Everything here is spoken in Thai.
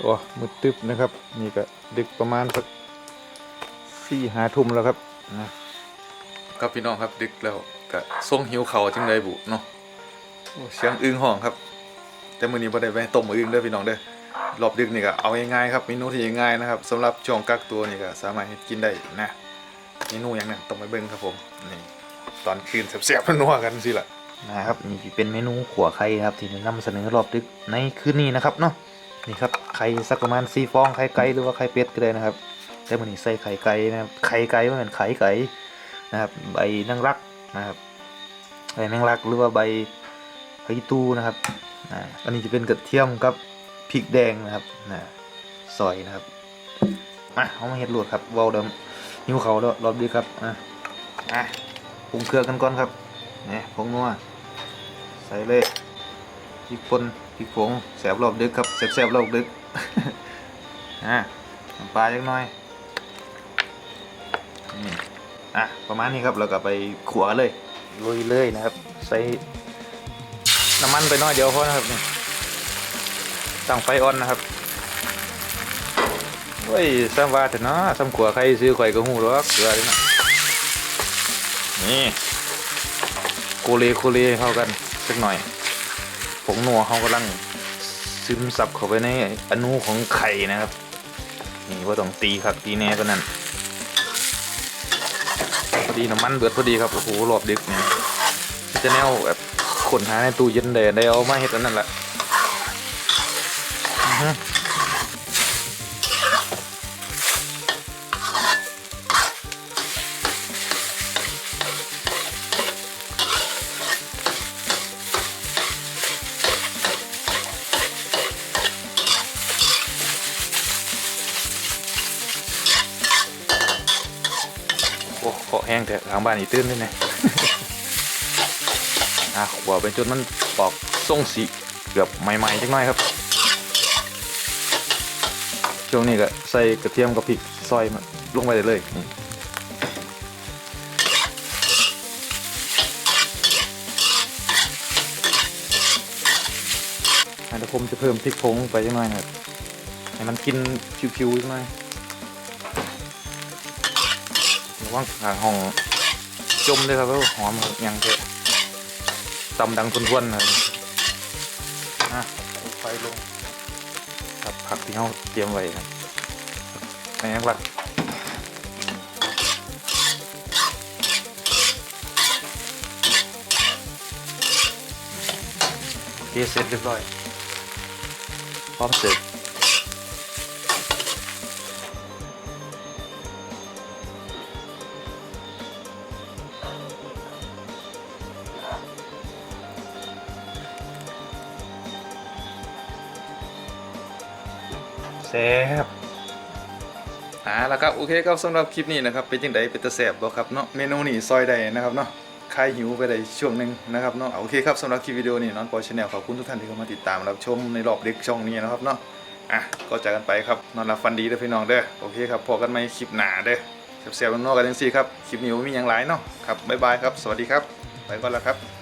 โอ้มืดตึ๊บนะครับ นี่ก็ดึกประมาณสักสี่หาทุ่มแล้วครับนะครับพี่น้องครับดึกแล้วก็ส่งหิวเขาวจังไดบุเนาะโอ้เสียงอึ้งห้องครับ แต่มื้อนี้บ่ได้ไปต้มอึ้งเด้อพี่น้องเด้อรอบดึกนี่ก็เอาง่ายๆครับเมนูที่ง่ายๆนะครับสำหรับช่วงกักตัวนี่ก็สามารถเฮ็ดกินได้นะเมนูอย่างนั้นต้องไปเบิ่งครับผมนี่ตอนคืนแซ่บๆนัวๆกันสิล่ะนะครับนี่เป็นเมนูขัวไข่ครับที่นำเสนอรอบดึกในคืนนี้นะครับเนาะ นี่ครับไข่สักประมาณสี่ฟองไข่ไก่หรือว่าไข่เป็ดก็ได้นะครับ แต่มันนี้ใส่ไข่ไก่นะครับไข่ไก่ว่าเป็นไข่ไก่นะครับ ใบนางรักนะครับใบแมงลักหรือว่าใบไผ่ตูนะครับอันนี้จะเป็นกระเทียมกับพริกแดงนะครับนะซอยนะครับมาเอามาเฮ็ดหลวดครับเวาเดิมหิวเขาแล้วรอบดึกครับอะอะปรุงเครื่องกันก่อนครับนี่ผงนัวใส่เลยพริกป่น พริกผงแสบรอบดึกครับแสบแสบรอบดึกอะปลาจักน่อยนี่อะประมาณนี้ครับเราก็ไปขัวเลยลุยเลยนะครับ ใส่น้ำมันไปน้อยเดียวพอนะครับนี่ตั้งไฟอ่อนนะครับเฮ้ยซ้ำว่าแต่เนาะซ้ำขัวใครซื้อข่อยก็หูหรอกเกลือเลยนะนี่โคเลโคเลเข้ากันสักหน่อย ผงนัวเขากำลังซึมซับเข้าไปในอนูของไข่นะครับ นี่ว่าต้องตีครับตีแน่ก็นั่นพอดีน้ำมันเบิดพอดีครับโอ้โหรอบดึกเนี่ยจะแนวแบบขนหาในตู้เย็นได้ได้เอามาเห็ดอันนั่นแหละ อื้อหือโอ้ขอแห้งแต่ทางบ้านอีตื้นด้วยเนี่ยอะขัวไปจนมันปอกทรงสีเกือบใหม่ๆจักหน่อยครับ ช่วงนี้ก็ใส่กระเทียมกับพริกซอยมันลงไปได้เลยอะเดี๋ยวผมจะเพิ่มพริกผงไปจักหน่อยนะครับให้มันกินผิวๆจักหน่ ระวังขาห้องจมเลยครับหอมครับยังเถอะตำดังทวนๆนะครับอะไฟลงครับผักที่เขาเตรียมไว้ครับในยังหลักโอเคเสร็จเรียบร้อยพร้อมเสิร์ฟ แซ่บอ่าแล้วครับโอเคครับสำหรับคลิปนี้นะครับเป็นจังไดเป็นตะแสบบ่ครับเนาะเมนูนี้ซอยได้นะครับเนาะใครหิวไปได้ช่วงหนึ่งนะครับเนาะโอเคครับสำหรับคลิปวิดีโอนี้น้องปอยชาแนลขอบคุณทุกท่านที่เข้ามาติดตามรับชมในรอบดึกช่องนี้นะครับเนาะอะก็จากกันไปครับนอนหลับฝันดีเด้อพี่น้องเด้อโอเคครับพอกันใหม่คลิปหนาเด้อแซ่บๆนัวๆกันจังซี่ครับคลิปนี้มีหยังหลายเนาะครับบ๊ายบายครับสวัสดีครับไปก่อนแล้วครับ